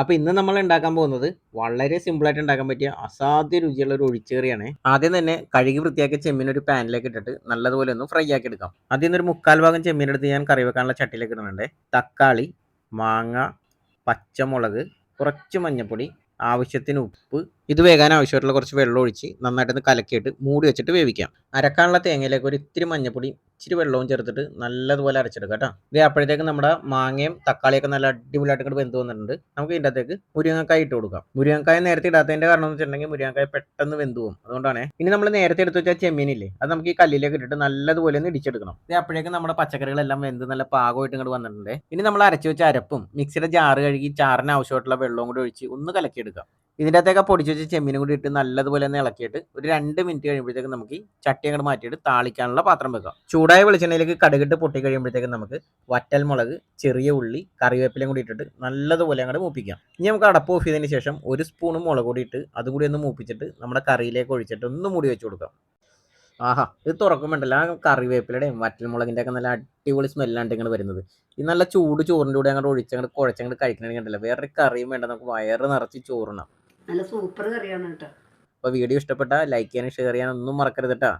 അപ്പോൾ ഇന്ന് നമ്മൾ ഉണ്ടാക്കാൻ പോകുന്നത് വളരെ സിമ്പിളായിട്ട് ഉണ്ടാക്കാൻ പറ്റിയ അസാധ്യ രുചിയുള്ള ഒരു ഒഴിച്ചേറിയാണ്. ആദ്യം തന്നെ കഴുകി വൃത്തിയാക്കിയ ചെമ്മീൻ ഒരു പാനിലേക്ക് ഇട്ടിട്ട് നല്ലതുപോലെ ഒന്ന് ഫ്രൈ ആക്കി എടുക്കാം. ആദ്യം ഒരു മുക്കാൽ ഭാഗം ചെമ്മീൻ എടുത്ത് ഞാൻ കറി വെക്കാനുള്ള ചട്ടിയിലേക്ക് ഇടുന്നുണ്ട്. തക്കാളി മാങ്ങ പച്ചമുളക് കുറച്ച് മഞ്ഞൾപ്പൊടി ആവശ്യത്തിന് ഉപ്പ്. ഇത് വേകാൻ ആവശ്യമായിട്ടുള്ള കുറച്ച് വെള്ളം ഒഴിച്ച് നന്നായിട്ടൊന്ന് കലക്കിയിട്ട് മൂടി വെച്ചിട്ട് വേവിക്കാം. അരക്കാനുള്ള തേങ്ങയിലേക്ക് ഒരു ഇത്തിരി മഞ്ഞൾപ്പൊടി ഇച്ചിരി വെള്ളവും ചേർത്തിട്ട് നല്ലതുപോലെ അരച്ചെടുക്കാം കേട്ടോ. ഇത് അപ്പോഴത്തേക്ക് നമ്മുടെ മാങ്ങയും തക്കാളിയൊക്കെ നല്ല അടിപൊളിയായിട്ട് ഇങ്ങോട്ട് വെന്ത് വന്നിട്ടുണ്ട്. നമുക്ക് ഇതിന്റെ അകത്തേക്ക് മുരിങ്ങക്കായ ഇട്ട് കൊടുക്കാം. മുരിങ്ങക്കായ നേരത്തെ ഇടാത്തതിന്റെ കാരണം എന്ന് വെച്ചിട്ടുണ്ടെങ്കിൽ മുരിങ്ങക്കായ പെട്ടെന്ന് വെന്ത് പോകും. അതുകൊണ്ടാണ് ഇനി നമ്മൾ നേരത്തെ എടുത്ത് വെച്ചാൽ ചെമ്മീനില്ലേ അത് നമുക്ക് ഈ കല്ലിലേക്ക് ഇട്ടിട്ട് നല്ലതുപോലെ ഒന്ന് ഇടിച്ചെടുക്കണം. ഇത് അപ്പോഴേക്കും നമ്മുടെ പച്ചക്കറികളെല്ലാം വെന്ത് നല്ല പാകമായിട്ട് ഇങ്ങോട്ട് വന്നിട്ടുണ്ട്. ഇനി നമ്മൾ അരച്ച് വെച്ച അരപ്പും മിക്സിയുടെ ജാറ് കഴുകി ചാറിന് ആവശ്യമായിട്ടുള്ള വെള്ളവും കൂടി ഒഴിച്ച് ഒന്ന് കലക്കിയെടുക്കാം. ഇതിന്റെ അകത്തേക്ക് പൊടിച്ച് വെച്ച ചെമ്മീനും കൂടി ഇട്ട് നല്ലതുപോലെ ഒന്ന് ഇളക്കിയിട്ട് ഒരു രണ്ട് മിനിറ്റ് കഴിയുമ്പോഴത്തേക്ക് നമുക്ക് ഈ ചട്ടി അങ്ങോട്ട് മാറ്റിയിട്ട് താളിക്കാനുള്ള പാത്രം വെക്കാം. ചൂടായ വെളിച്ചെണ്ണയിലേക്ക് കടുകിട്ട് പൊട്ടി കഴിയുമ്പോഴത്തേക്ക് നമുക്ക് വറ്റൽ മുളക് ചെറിയ ഉള്ളി കറിവേപ്പിലയും കൂടി ഇട്ടിട്ട് നല്ലതുപോലെ അങ്ങോട്ട് മൂപ്പിക്കാം. ഇനി നമുക്ക് അടപ്പ് ഓഫ് ചെയ്തതിന് ശേഷം ഒരു സ്പൂൺ മുളക് കൂടി ഇട്ട് അതും കൂടി ഒന്ന് മൂപ്പിച്ചിട്ട് നമ്മുടെ കറിയിലേക്ക് ഒഴിച്ചിട്ട് ഒന്ന് മൂടി വെച്ച് കൊടുക്കാം. ആഹാ ഇത് തുറക്കുമ്പോണ്ടല്ലോ ആ കറിവേപ്പിലയുടെയും വറ്റൽ മുളകിന്റെ ഒക്കെ നല്ല അടിപൊളി സ്മെല്ലാണ് ഇങ്ങനെ വരുന്നത്. ഈ നല്ല ചൂട് ചോറിന്റെ കൂടെ അങ്ങോട്ട് ഒഴിച്ചങ്ങോട്ട് കുഴച്ചങ്ങോട്ട് കഴിക്കണമെങ്കിൽ ഉണ്ടല്ലോ വേറെ കറിയും വേണ്ട നമുക്ക് വയറ് നിറച്ച് ചോറിനാം. നല്ല സൂപ്പർ കറിയാണ് കേട്ടോ. അപ്പോൾ വീഡിയോ ഇഷ്ടപ്പെട്ടാൽ ലൈക്ക് ചെയ്യാനും ഷെയർ ചെയ്യാനും ഒന്നും മറക്കരുത് കേട്ടോ.